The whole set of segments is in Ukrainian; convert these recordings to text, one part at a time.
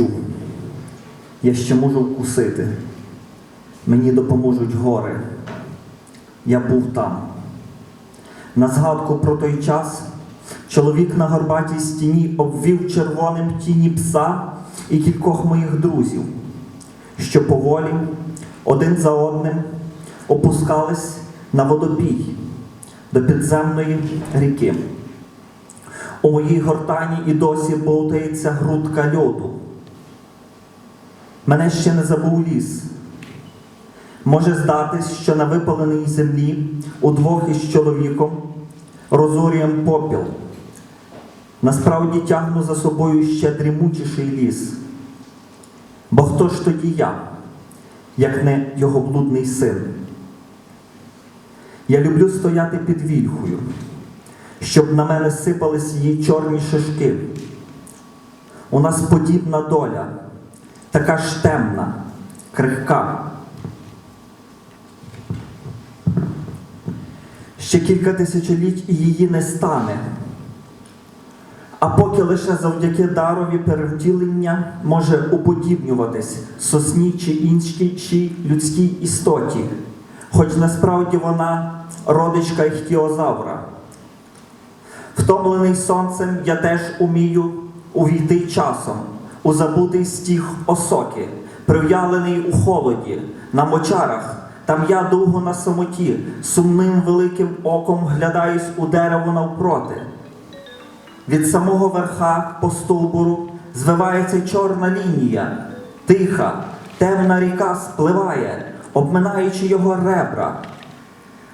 почув. Я ще можу вкусити. Мені допоможуть гори. Я був там. На згадку про той час чоловік на горбатій стіні обвів червоним тіні пса і кількох моїх друзів, що поволі один за одним опускались на водопій до підземної ріки. У моїй гортані і досі болтається грудка льоду. Мене ще не забув ліс. Може здатись, що на випаленій землі удвох із чоловіком розорюєм попіл. Насправді тягну за собою ще дрімучіший ліс. Бо хто ж тоді я, як не його блудний син? Я люблю стояти під вільхою, щоб на мене сипались її чорні шишки. У нас подібна доля, така ж темна, крихка. Ще кілька тисячоліть і її не стане. А поки лише завдяки дарові перевтілення може уподібнюватись сосній чи іншій людській істоті, хоч насправді вона родичка іхтіозавра. Втомлений сонцем, я теж умію увійти часом у забутий стіг осоки, прив'ялений у холоді, на мочарах. Там я довго на самоті, сумним великим оком глядаюсь у дерево навпроти. Від самого верха по стовбуру звивається чорна лінія, тиха, темна ріка спливає, обминаючи його ребра.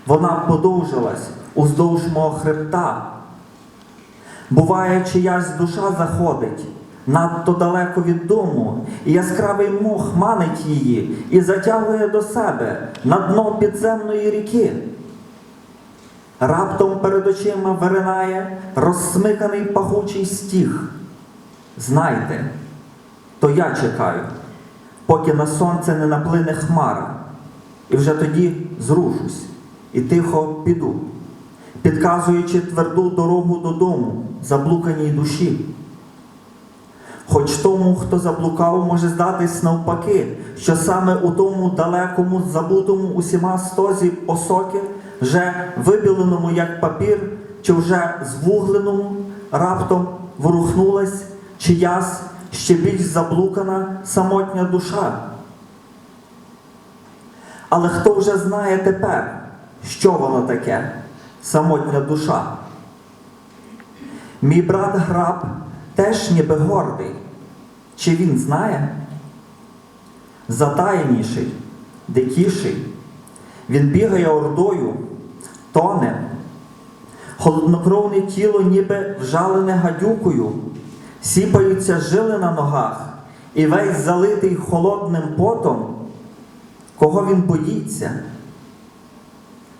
Вона подовжилась уздовж мого хребта. Буває, чиясь душа заходить надто далеко від дому, і яскравий мох манить її і затягує до себе на дно підземної ріки. Раптом перед очима виринає розсмиканий пахучий стіг. Знайте, то я чекаю, поки на сонце не наплине хмара, і вже тоді зрушусь і тихо піду, підказуючи тверду дорогу додому, заблуканій душі. Хоч тому, хто заблукав, може здатись навпаки, що саме у тому далекому, забутому усіма стозі осоки, вже вибіленому як папір, чи вже звугленому, раптом ворухнулась чиясь ще більш заблукана самотня душа. Але хто вже знає тепер, що воно таке, самотня душа? Мій брат Граб теж ніби гордий. Чи він знає? Затаєніший, дикіший. Він бігає ордою, тоне. Холоднокровне тіло ніби вжалене гадюкою, сіпаються жили на ногах, і весь залитий холодним потом, кого він боїться,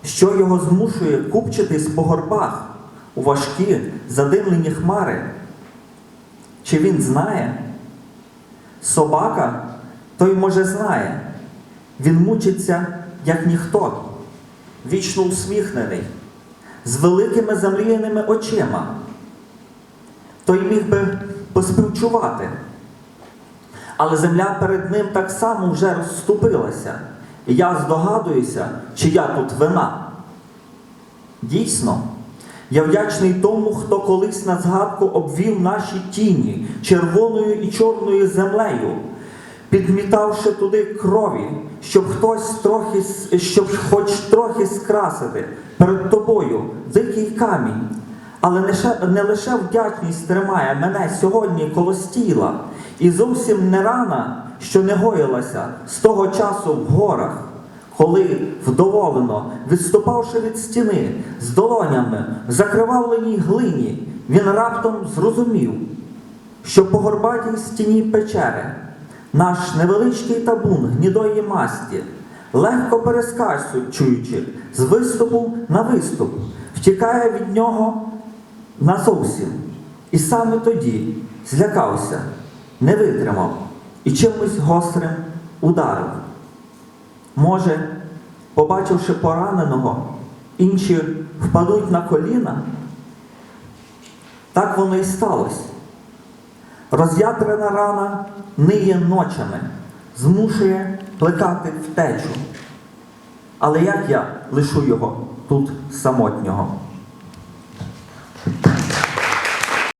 що його змушує купчитись по горбах у важкі задимлені хмари. Чи він знає? Собака той може знає. Він мучиться, як ніхто, вічно усміхнений, з великими замріяними очима. Той міг би поспівчувати. Але земля перед ним так само вже розступилася. І я здогадуюся, чия тут вина. Дійсно. Я вдячний тому, хто колись на згадку обвів наші тіні червоною і чорною землею, підмітавши туди крові, щоб хтось трохи, щоб хоч трохи скрасити перед тобою дикий камінь. Але не, ще, не лише вдячність тримає мене сьогодні коло стіла, і зовсім не рана, що не гоїлася з того часу в горах коли вдоволено, відступавши від стіни з долонями в закривавленій глині, він раптом зрозумів, що по горбатій стіні печери наш невеличкий табун гнідої масті, легко перескачуючи з виступу на виступ, втікає від нього назовсім. І саме тоді злякався, не витримав і чимось гострим ударив. Може, побачивши пораненого, інші впадуть на коліна? Так воно і сталося. Роз'ятрена рана ниє ночами, змушує плекати втечу. Але як я лишу його тут самотнього?